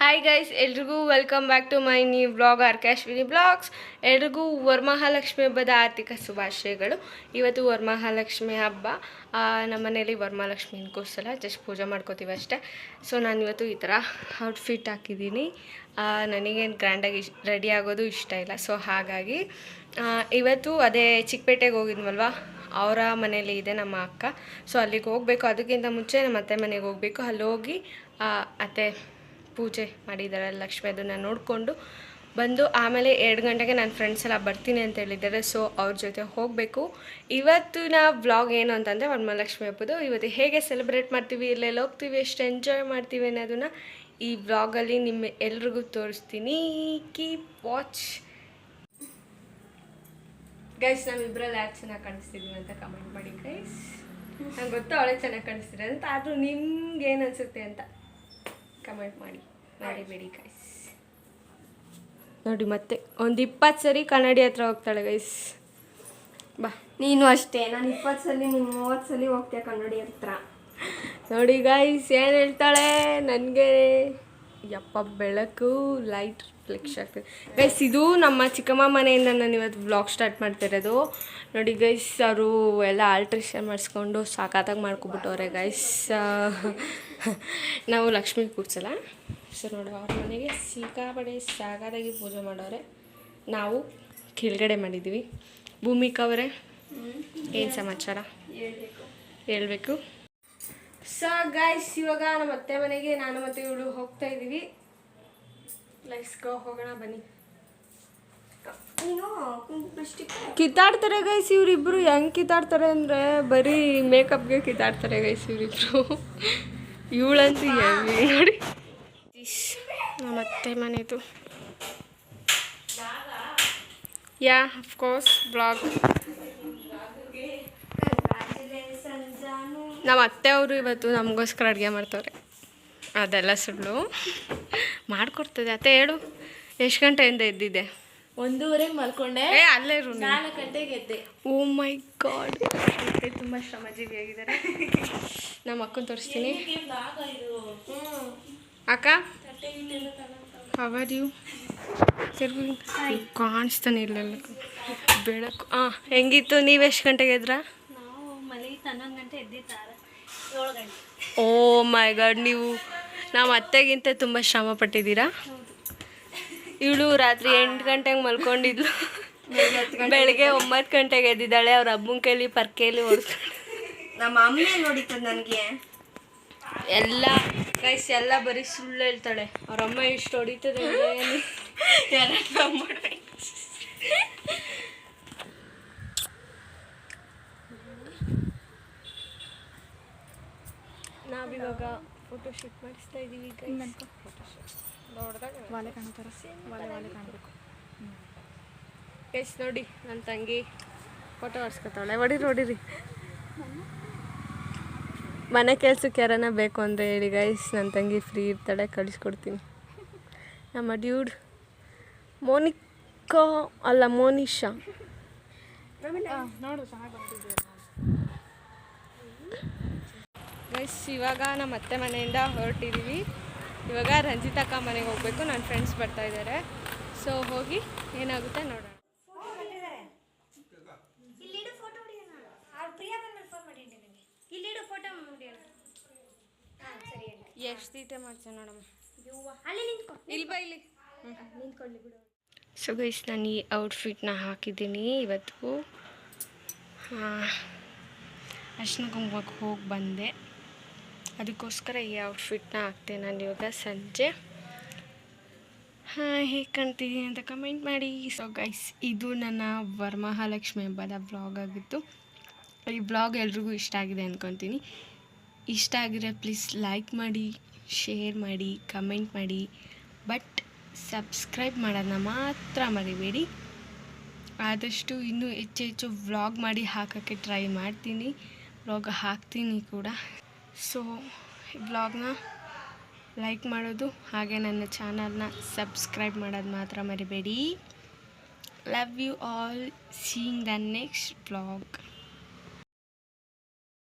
Hi guys ಎಲ್ರಿಗೂ welcome back to my new blog ಆರ್ಕಾಶ್ವಿನಿ blogs ಎಲ್ರಿಗೂ ವರಮಹಾಲಕ್ಷ್ಮಿ ಹಬ್ಬದ ಆರ್ಥಿಕ ಶುಭಾಶಯಗಳು. ಇವತ್ತು ವರಮಹಾಲಕ್ಷ್ಮಿ ಹಬ್ಬ. ಆ, ನಮ್ಮ ಮನೇಲಿ ವರಮಹಾಲಕ್ಷ್ಮಿ ಕೂರಿಸಲ್ಲ ಜಸ್ಟ್ ಪೂಜೆ ಮಾಡ್ಕೋತೀವಿ ಅಷ್ಟೇ. ಸೊ ನಾನು ಇವತ್ತು ಈ ಥರ ಔಟ್ಫಿಟ್ ಹಾಕಿದ್ದೀನಿ. ನನಗೇನು ಗ್ರ್ಯಾಂಡಾಗಿ ಇಶ್ ರೆಡಿ ಆಗೋದು ಇಷ್ಟ ಇಲ್ಲ. ಸೊ ಹಾಗಾಗಿ ಇವತ್ತು ಅದೇ ಚಿಕ್ಕಪೇಟೆಗೆ ಹೋಗಿದ್ವಲ್ವ? ಅವರ ಮನೇಲಿ ಇದೆ ನಮ್ಮ ಅಕ್ಕ. ಸೊ ಅಲ್ಲಿಗೆ ಹೋಗಬೇಕು. ಅದಕ್ಕಿಂತ ಮುಂಚೆ ನಮ್ಮ ಅತ್ತೆ ಮನೆಗೆ ಹೋಗಬೇಕು. ಅಲ್ಲಿ ಹೋಗಿ ಅತ್ತೆ ಪೂಜೆ ಮಾಡಿದ್ದಾರೆ ಲಕ್ಷ್ಮಿ, ಅದನ್ನು ನೋಡಿಕೊಂಡು ಬಂದು ಆಮೇಲೆ ಎರಡು ಗಂಟೆಗೆ ನನ್ನ ಫ್ರೆಂಡ್ಸ್ ಎಲ್ಲ ಬರ್ತೀನಿ ಅಂತ ಹೇಳಿದ್ದಾರೆ. ಸೊ ಅವ್ರ ಜೊತೆ ಹೋಗಬೇಕು. ಇವತ್ತಿನ ವ್ಲಾಗ್ ಏನು ಅಂತಂದರೆ ವರಮಹಾಲಕ್ಷ್ಮಿ ಹಬ್ಬದು. ಇವತ್ತು ಹೇಗೆ ಸೆಲೆಬ್ರೇಟ್ ಮಾಡ್ತೀವಿ, ಇಲ್ಲೆಲ್ಲ ಹೋಗ್ತೀವಿ, ಎಷ್ಟು ಎಂಜಾಯ್ ಮಾಡ್ತೀವಿ ಅನ್ನೋದನ್ನ ಈ ವ್ಲಾಗಲ್ಲಿ ನಿಮ್ಮ ಎಲ್ರಿಗೂ ತೋರಿಸ್ತೀನಿ. ಕೀಪ್ ವಾಚ್ ಗೈಸ್ ನಾವಿಬ್ಬರಲ್ಲಿ ಯಾರು ಚೆನ್ನಾಗಿ ಕಾಣಿಸ್ತಿದ್ವಿ ಅಂತ ಕಮೆಂಟ್ ಮಾಡಿ ಗೈಸ್ ನಂಗೆ ಗೊತ್ತು ಅವಳೇ ಚೆನ್ನಾಗಿ ಕಾಣಿಸ್ತಿದೆ ಅಂತ, ಆದರೂ ನಿಮ್ಗೆ ಏನು ಅನಿಸುತ್ತೆ ಅಂತ. ಕಮೆಂಟ್ ಮಾಡಿ. ಮಾಡಿಬೇಡಿ ಗೈಸ್ ನೋಡಿ ಮತ್ತೆ ಒಂದು ಇಪ್ಪತ್ತು ಸರಿ ಕನ್ನಡಿ ಹತ್ರ ಹೋಗ್ತಾಳೆ ಗೈಸ್ ಬಾ. ನೀನು ಅಷ್ಟೇ ನಾನು ಇಪ್ಪತ್ತು ಸಲ ನೀನು ಮೂವತ್ತು ಸಲ ಹೋಗ್ತೀಯ ಕನ್ನಡಿ ಹತ್ರ. ನೋಡಿ ಗೈಸ್ ಏನು ಹೇಳ್ತಾಳೆ? ನನಗೆ ಯಪ್ಪ ಬೆಳಕು ಲೈಟ್ ಫ್ಲೆಕ್ಸ್ ಆಗ್ತದೆ ಗೈಸ್ ಇದು ನಮ್ಮ ಚಿಕ್ಕಮ್ಮ ಮನೆಯಿಂದ ನಾನು ಇವತ್ತು ಬ್ಲಾಗ್ ಸ್ಟಾರ್ಟ್ ಮಾಡ್ತಿರೋದು. ನೋಡಿ ಗೈಸ್ ಅವರು ಎಲ್ಲ ಆಲ್ಟ್ರೇಷನ್ ಮಾಡಿಸ್ಕೊಂಡು ಸಾಕಾತಾಗಿ ಮಾಡ್ಕೊಬಿಟ್ಟವ್ರೆ ಗೈಸ್ ನಾವು ಲಕ್ಷ್ಮಿ ಕೂಡ್ಸಲ್ಲ. ಸೊ ನೋಡಿ, ಅವ್ರ ಮನೆಗೆ ಸಿಕ್ಕಾಪಡೆ ಸಾಕಾದಾಗಿ ಪೂಜೆ ಮಾಡೋರೆ. ನಾವು ಕೆಳಗಡೆ ಮಾಡಿದ್ದೀವಿ. ಭೂಮಿಕಾ ಅವರೇ, ಏನು ಸಮಾಚಾರ? ಹೇಳಬೇಕು. ಸೊ ಗಾಯ್ಸ್ ಇವಾಗ ನಮ್ಮ ಅತ್ತೆ ಮನೆಗೆ ನಾನು ಮತ್ತೆ ಇವಳು ಹೋಗ್ತಾ ಇದ್ದೀವಿ. ಲೈಸ್ಕೋ ಹೋಗೋಣ, ಬನ್ನಿ. ಕಿತ್ತಾಡ್ತಾರೆ ಗೈಸ್ ಇವರಿಬ್ರು. ಹೆಂಗ್ ಕಿತ್ತಾಡ್ತಾರೆ ಅಂದರೆ ಬರೀ ಮೇಕಪ್ಗೆ ಕಿತ್ತಾಡ್ತಾರೆ ಗೈಸ್ ಇವರಿಬ್ರು. ಇವಳಂತೂ ಹೆವಿ. ನೋಡಿ ಇಶ್, ನಮ್ಮ ಅತ್ತೆ ಮನೆದು. ಯಾ ಅಫ್ಕೋರ್ಸ್ ಬ್ಲಾಗ್ ನಮ್ಮ ಅತ್ತೆ ಅವರು ಇವತ್ತು ನಮಗೋಸ್ಕರ ಅಡುಗೆ ಮಾಡ್ತವ್ರೆ. ಅದೆಲ್ಲ ಸುಳ್ಳು. ಮಾಡಿಕೊಡ್ತದೆ. ಅತ್ತೆ ಹೇಳು ಎಷ್ಟು ಗಂಟೆಯಿಂದ ಎದ್ದಿದ್ದೆ? ಒಂದೂವರೆಗೆ ಮಲ್ಕೊಂಡೆ. ಏ ಅಲ್ಲೇ ಇರು ನೀನು. ನಾಲ್ಕು ಗಂಟೆಗೆ ಎದ್ದೆ. Oh my god. ಮತ್ತೆ ತುಂಬ ಶ್ರಮಜೀವಿಯಾಗಿದ್ದಾರೆ. ನಮ್ಮ ಅಕ್ಕನ ತೋರಿಸ್ತೀನಿ. ಅಕ್ಕ? ಹವರ್ ಯು ತಿರ್ಗಿ ಕಾಣಿಸ್ತಾನೆ ಇರಲಿಲ್ಲ ಬೆಳಕು. ಹಾಂ ಹೆಂಗಿತ್ತು? ನೀವು ಎಷ್ಟು ಗಂಟೆಗೆ ಎದ್ರ? ನಾವು ಮನೆಗೆ ಹನ್ನೊಂದು ಗಂಟೆ ಎದ್ದಿದ್ದಾರೆ. ಏಳು ಗಂಟೆ. ಓ ಮೈ ಗಾಡ್ ನೀವು ನಮ್ಮ ಅತ್ತೆಗಿಂತ ತುಂಬ ಶ್ರಮ ಪಟ್ಟಿದ್ದೀರಾ ಇವಳು ರಾತ್ರಿ ಎಂಟು ಗಂಟೆಗೆ ಮಲ್ಕೊಂಡಿದ್ಲು. ಬೆಳಗ್ಗೆ ಒಂಬತ್ತು ಗಂಟೆಗೆ ಎದ್ದಿದ್ದಾಳೆ ಅವ್ರ ಅಮ್ಮನ ಕೈಲಿ ಪರ್ಕೆಯಲ್ಲಿ ಓಡಿಸ್ಕೊಂಡು. ನಮ್ಮ ಅಮ್ಮನೇ ನೋಡಿತ್ತು ನನಗೆ. ಎಲ್ಲ ಕೈಸ್ ಎಲ್ಲ ಬರೀ ಸುಳ್ಳು ಹೇಳ್ತಾಳೆ. ಅವ್ರ ಅಮ್ಮ ಇಷ್ಟು ಹೊಡಿತದೆ ನಾವಿವಾಗ ಫೋಟೋ ಶೂಟ್ ಮಾಡಿಸ್ತಾ ಇದ್ದೀವಿ ವಾಲೆ ಕಾಣ್ತಾರ? ವಾಲೆ ವಾಲೆ ಕಾಣಬೇಕು. ಗೈಸ್ ನೋಡಿ ನನ್ನ ತಂಗಿ ಫೋಟೋ ಹೊಡ್ಸ್ಕೊತಾವಳೆ ಹೊಡೀರಿ ಹೊಡೀರಿ. ಮನೆ ಕೆಲ್ಸಕ್ಕೆ ಯಾರನ್ನ ಬೇಕು ಅಂದರೆ ಹೇಳಿ ಗೈಸ್ ನನ್ನ ತಂಗಿ ಫ್ರೀ ಇರ್ತಾಳೆ ಕಳಿಸ್ಕೊಡ್ತೀನಿ. ನಮ್ಮ ಡ್ಯೂಡ್ ಮೋನಿಕಾ ಅಲ್ಲ ಮೋನಿಶಾ. ನೋಡು ಚೆನ್ನಾಗಿ ಗೈಸ್ ಇವಾಗ ನಮ್ಮ ಅತ್ತೆ ಮನೆಯಿಂದ ಹೊರಟಿದ್ದೀವಿ ಇವಾಗ ರಂಜಿತಕ್ಕ ಮನೆಗೆ ಹೋಗಬೇಕು ನನ್ನ ಫ್ರೆಂಡ್ಸ್ ಬರ್ತಾ ಇದ್ದಾರೆ ಸೊ ಹೋಗಿ ಏನಾಗುತ್ತೆ ನೋಡೋಣ. ಹಾಂ ಎಷ್ಟು ತೀಟೆ ಮಾಡ್ತೇನೆ ನೋಡಮ್ಮ. ಯವ್ವ ಅಲ್ಲಿ ನಿಂತ್ಕೊ. ಇಲ್ಲಿ ಬಾ ಇಲ್ಲಿ. ನಿಂತ್ಕೊಳ್ಳಿ ಬಿಡು. ಸೊ ಗೈಸ್ ನಾನು ಈ ಔಟ್ಫಿಟ್ನ ಹಾಕಿದ್ದೀನಿ ಇವತ್ತು. ಅರ್ಶಿನ ಕುಂಕುಮಕ್ಕೆ ಹೋಗಿ ಬಂದೆ. ಅದಕ್ಕೋಸ್ಕರ ಈ ಔಟ್ಫಿಟ್ನ ಹಾಕ್ತೆ ನಾನು ಇವಾಗ ಸಂಜೆ. ಹಾಂ ಹೇಗೆ ಕಾಣ್ತಿದ್ದೀನಿ ಅಂತ ಕಮೆಂಟ್ ಮಾಡಿ. ಸೊ ಗೈಸ್ ಇದು ನನ್ನ ವರಮಹಾಲಕ್ಷ್ಮಿ ಹಬ್ಬದ ಬ್ಲಾಗ್ ಆಗಿತ್ತು. ಈ ಬ್ಲಾಗ್ ಎಲ್ರಿಗೂ ಇಷ್ಟ ಆಗಿದೆ ಅಂದ್ಕೊತೀನಿ ಇಷ್ಟ ಆಗಿದ್ರೆ ಪ್ಲೀಸ್ ಲೈಕ್ ಮಾಡಿ ಶೇರ್ ಮಾಡಿ ಕಮೆಂಟ್ ಮಾಡಿ. ಬಟ್ ಸಬ್ಸ್ಕ್ರೈಬ್ ಮಾಡೋದನ್ನ ಮಾತ್ರ ಮರಿಬೇಡಿ. ಆದಷ್ಟು ಇನ್ನೂ ಹೆಚ್ಚು ಹೆಚ್ಚು ವ್ಲಾಗ್ ಮಾಡಿ ಹಾಕೋಕ್ಕೆ ಟ್ರೈ ಮಾಡ್ತೀನಿ. ವ್ಲಾಗ್ ಹಾಕ್ತೀನಿ ಕೂಡ. ಸೊ ಬ್ಲಾಗ್ನ ಲೈಕ್ ಮಾಡೋದು ಹಾಗೆ ನನ್ನ ಚಾನಲ್ನ ಸಬ್ಸ್ಕ್ರೈಬ್ ಮಾಡೋದು ಮಾತ್ರ ಮರಿಬೇಡಿ. Love you all seeing the next vlog